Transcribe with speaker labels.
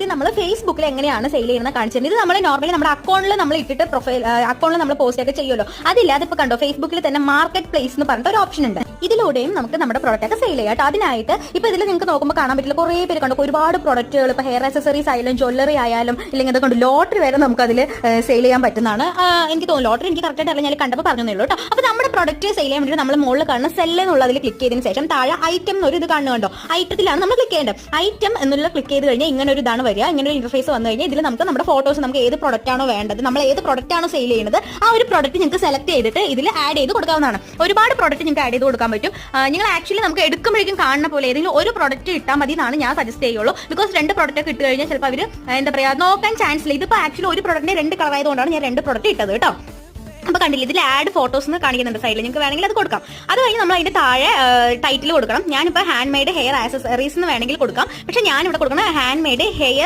Speaker 1: ഇത് നമ്മൾ ഫേസ്ബുക്കിൽ എങ്ങനെയാണ് സെയിൽ ചെയ്യുന്നത് കാണിച്ചത് ഇത് നമ്മൾ നോർമലി നമ്മുടെ അക്കൗണ്ടിൽ നമ്മൾ ഇട്ടിട്ട് പ്രൊഫൈൽ അക്കൗണ്ടിൽ നമ്മൾ പോസ്റ്റ് ഒക്കെ ചെയ്യുമല്ലോ. അതില്ലാതെ ഇപ്പൊ കണ്ടോ ഫേസ്ബുക്കിൽ തന്നെ മാർക്കറ്റ് പ്ലേസ് എന്ന് പറഞ്ഞിട്ട് ഒരു ഓപ്ഷൻ ഉണ്ട്. ഇതിലൂടെയും നമുക്ക് നമ്മുടെ പ്രോഡക്റ്റ് ഒക്കെ സെയിൽ ചെയ്യാം. ട്ടോ. അതിനായിട്ട് ഇപ്പൊ ഇതിൽ നിങ്ങൾക്ക് നോക്കുമ്പോൾ കാണാൻ പറ്റില്ല. കുറേ പേര് കണ്ടു. ഒരുപാട് പ്രൊഡക്റ്റുകൾ ഇപ്പൊ ഹെയർ ആക്സസറീസ് ആയാലും ജ്വല്ലറി ആയാലും ഇല്ലെങ്കിൽ അതുകൊണ്ട് ലോട്ടറി വരെ നമുക്ക് അതിൽ സെയിൽ ചെയ്യാൻ പറ്റുന്നതാണ്. എനിക്ക് തോന്നുന്നു ലോട്ടറി എനിക്ക് കറക്റ്റ് ആയിട്ട് ഞാൻ കണ്ടപ്പോൾ പറഞ്ഞേ ഉള്ളൂ കേട്ടോ അപ്പൊ നമ്മുടെ പ്രൊഡക്റ്റ് സെയിൽ ചെയ്യാൻ വേണ്ടി നമ്മൾ മുകളിൽ കാണുന്ന സെല്ല് എന്നുള്ളതിൽ ക്ലിക്ക് ചെയ്തതിന് ശേഷം താഴെ ഐറ്റം എന്നൊരു ഇത് കാണുന്നുണ്ടോ ഐറ്റത്തിലാണ് നമ്മൾ ക്ലിക്ക് ചെയ്യേണ്ടത്. ഐറ്റം എന്നുള്ള ക്ലിക്ക് ചെയ്ത് കഴിഞ്ഞാൽ ഇങ്ങനെ ഒരു ഇതാണ് വരിക. ഇങ്ങനെ ഒരു ഇന്റർഫേസ് വന്നു കഴിഞ്ഞാൽ ഇതിൽ നമുക്ക് നമ്മുടെ ഫോട്ടോസ് നമുക്ക് ഏത് പ്രൊഡക്റ്റ് ആണോ വേണ്ടത് നമ്മൾ ഏത് പ്രൊഡക്റ്റ് ആണോ സെയിൽ ചെയ്യുന്നത് ആ ഒരു പ്രൊഡക്റ്റ് നിങ്ങൾക്ക് സെലക്ട് ചെയ്തിട്ട് ഇതിൽ ആഡ് ചെയ്ത് കൊടുക്കാവുന്നതാണ്. ഒരുപാട് പ്രൊഡക്റ്റ് നിങ്ങൾക്ക് ആഡ് ചെയ്ത് കൊടുക്കാൻ പറ്റും. നിങ്ങൾ ആക്ച്വലി നമുക്ക് എടുക്കുമ്പോഴേക്കും കാണുന്ന പോലെ ഏതെങ്കിലും ഒരു പ്രോഡക്റ്റ് ഇട്ടാൽ മതി എന്നാണ് ഞാൻ സജസ്റ്റ് ചെയ്യുള്ളൂ. ബിക്കോസ് രണ്ട് പ്രോഡക്റ്റ് ഒക്കെ ഇട്ട് കഴിഞ്ഞാൽ ചിലപ്പോൾ അവർ എന്താ പറയുക നോക്കാൻ ചാൻസ് ഇല്ല. ഇതിപ്പോൾ ആക്ച്വലി ഒരു പ്രൊഡക്റ്റിന് രണ്ട് കളർ ആയതുകൊണ്ടാണ് ഞാൻ രണ്ട് പ്രോഡക്റ്റ് ഇട്ടത് കേട്ടോ. അപ്പൊ കണ്ടില്ല ഇതിൽ ആഡ് ഫോട്ടോസ് എന്ന് കാണിക്കുന്നുണ്ട് സൈഡിൽ നിങ്ങൾക്ക് വേണമെങ്കിൽ അത് കൊടുക്കാം. അത് കഴിഞ്ഞ് നമ്മൾ അതിന്റെ താഴെ ടൈറ്റിൽ കൊടുക്കണം. ഞാനിപ്പോൾ ഹാൻഡ് മെയ്ഡ് ഹെയർ ആക്സസറീസ് എന്ന് വേണമെങ്കിൽ കൊടുക്കാം. പക്ഷെ ഞാൻ ഇവിടെ കൊടുക്കണം ഹാൻഡ് മെയ്ഡ് ഹെയർ